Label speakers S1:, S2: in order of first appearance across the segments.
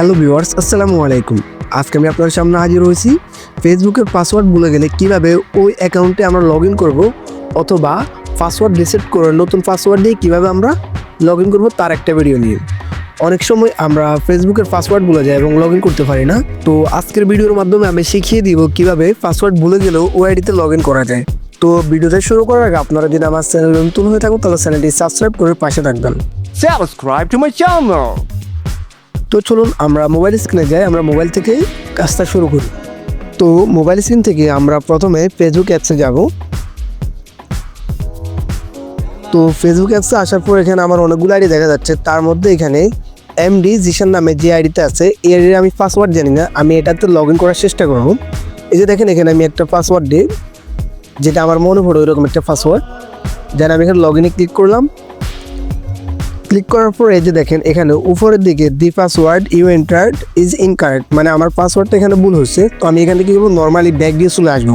S1: Hello viewers, আসসালামু আলাইকুম। আজকে আমি আপনার সামনে হাজির হয়েছি ফেসবুকের পাসওয়ার্ড ভুলে গেলে কীভাবে ওই অ্যাকাউন্টে আমরা লগ ইন করব অথবা পাসওয়ার্ড রিসেট করে নতুন পাসওয়ার্ড দিয়ে কীভাবে আমরা লগ ইন করব তার একটা ভিডিও নিয়ে। অনেক সময় আমরা ফেসবুকের পাসওয়ার্ড ভুলে যাই এবং লগ ইন করতে পারি না। তো আজকের ভিডিওর মাধ্যমে আমি শিখিয়ে দিব কীভাবে পাসওয়ার্ড ভুলে গেলেও ওই আইডিতে লগ ইন করা যায়। তো ভিডিওটা শুরু করার আগে আপনারা যদি আমার চ্যানেল নতুন হয়ে থাকুন তাহলে চ্যানেলটি সাবস্ক্রাইব করে পাশে থাকবেন।
S2: Subscribe to my channel.
S1: তো চলুন আমরা মোবাইল স্ক্রিনে যাই, আমরা মোবাইল থেকে কাজটা শুরু করি। তো মোবাইল স্ক্রিন থেকে আমরা প্রথমে ফেসবুক অ্যাপসে যাব। তো ফেসবুক অ্যাপসে আসার পর এখানে আমার অনেকগুলো আইডি দেখা যাচ্ছে। তার মধ্যে এখানে এমডি জিশান নামে যে আইডিতে আছে, এই আইডির আমি পাসওয়ার্ড জানি না। আমি এটাতে লগ ইন করার চেষ্টা করব। এই যে দেখেন এখানে আমি একটা পাসওয়ার্ড দিই, যেটা আমার মনে পড়ে ওইরকম একটা পাসওয়ার্ড দেন আমি এখানে লগ ইনে ক্লিক করলাম। ক্লিক করার পর যে দেখেন, এখানে উপরের দিকে the password you entered is incorrect মানে আমার পাসওয়ার্ডটা এখানে ভুল হচ্ছে। তো আমি এখানে কি করব? নর্মালি ব্যাক দিয়ে চলে আসব।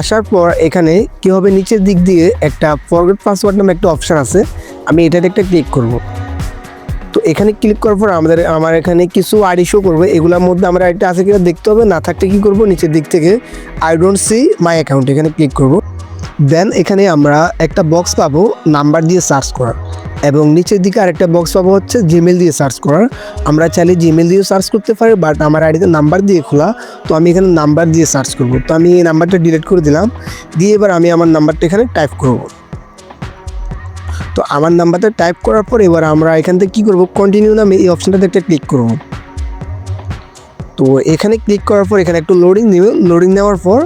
S1: আসার পর এখানে কি হবে? নিচের দিক দিয়ে একটা ফরগেট পাসওয়ার্ড নামে একটা অপশান আছে। আমি এটাতে একটা ক্লিক করব। তো এখানে ক্লিক করার পর আমাদের, আমার এখানে কিছু আইডি শো করবে। এগুলোর মধ্যে আমার আইডিটা আছে কিনা দেখতে হবে। না থাকলে কি করব? নিচের দিক থেকে I don't see my account এখানে ক্লিক করব। দেন এখানে আমরা একটা বক্স পাবো নাম্বার দিয়ে সার্চ করার। এবং নিচের দিকে আরেকটা বক্স পাবো হচ্ছে জিমেল দিয়ে সার্চ করার। আমরা চাইলে জিমেল দিয়েও সার্চ করতে পারি বাট আমার আইডিতে নাম্বার দিয়ে খোলা। তো আমি এখানে নাম্বার দিয়ে সার্চ করব। তো আমি এই নাম্বারটা ডিলিট করে দিলাম। দিয়ে এবার আমি আমার নাম্বারটা এখানে টাইপ করব। তো আমার নাম্বারটা টাইপ করার পর এবার আমরা এখান থেকে কী করব? কন্টিনিউ নামে এই অপশানটাতে একটা ক্লিক করব। তো এখানে ক্লিক করার পর এখানে একটু লোডিং নেবে। লোডিং নেওয়ার পর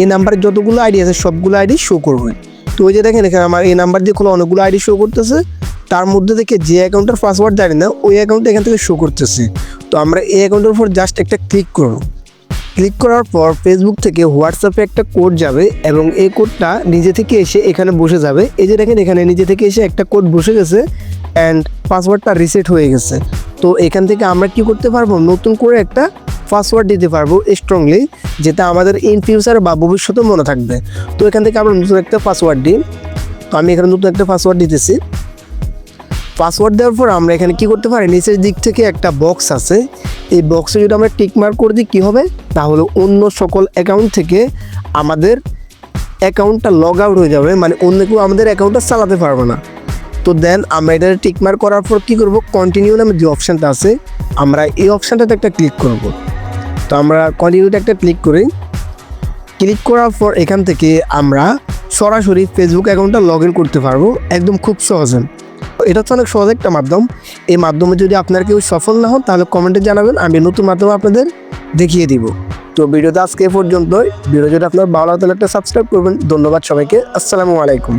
S1: এই নাম্বারে যতগুলো আইডি আছে সবগুলো আইডি শো করবে তো ওই যে দেখেন এখানে আমার এই নাম্বার দিয়ে খোলা অনেকগুলো আইডি শো করতেছে। তার মধ্যে থেকে যে অ্যাকাউন্টের পাসওয়ার্ড জানি না, ওই অ্যাকাউন্টটা এখান থেকে শো করতেছে। তো আমরা এই অ্যাকাউন্টের উপর জাস্ট একটা ক্লিক করব। ক্লিক করার পর ফেসবুক থেকে হোয়াটসঅ্যাপে একটা কোড যাবে এবং এই কোডটা নিজে থেকে এসে এখানে বসে যাবে। এই যে দেখেন এখানে নিজে থেকে এসে একটা কোড বসে গেছে অ্যান্ড পাসওয়ার্ডটা রিসেট হয়ে গেছে। তো এখান থেকে আমরা কি করতে পারব? নতুন করে একটা পাসওয়ার্ড দিতে পারব স্ট্রংলি যেটা আমাদের ইন ফিউচার বা ভবিষ্যতে মনে থাকবে। তো এখান থেকে আমরা নতুন একটা পাসওয়ার্ড দিই। তো আমি এখানে নতুন একটা পাসওয়ার্ড দিতেছি। পাসওয়ার্ড দেওয়ার পর আমরা এখানে কি করতে পারি? নিচের দিক থেকে একটা বক্স আছে। এই বক্সে যদি আমরা টিকমার্ক করে দিই, কী হবে? তাহলে অন্য সকল অ্যাকাউন্ট থেকে আমাদের অ্যাকাউন্টটা লগ আউট হয়ে যাবে। মানে অন্য কেউ আমাদের অ্যাকাউন্টটা চালাতে পারবে না। তো দেন আমরা এটা টিকমার্ক করার পর কী করব? কন্টিনিউ নামে যে অপশানটা আছে, আমরা এই অপশানটাতে একটা ক্লিক করব। তো আমরা কন্টিনিউতে একটা ক্লিক করি। ক্লিক করার পর এখান থেকে আমরা সরাসরি ফেসবুক অ্যাকাউন্টটা লগ ইন করতে পারব। একদম খুব সহজে। এটা হচ্ছে অনেক সহজ একটা মাধ্যম। এই মাধ্যমে যদি আপনার কেউ সফল না হন, তাহলে কমেন্টে জানাবেন, আমি নতুন মাধ্যমে আপনাদের দেখিয়ে দিব। তো ভিডিওতে আজকে পর্যন্তই। ভিডিও যদি আপনার ভালো লাগে, তাহলে একটা সাবস্ক্রাইব করবেন। ধন্যবাদ সবাইকে। আসসালামু আলাইকুম।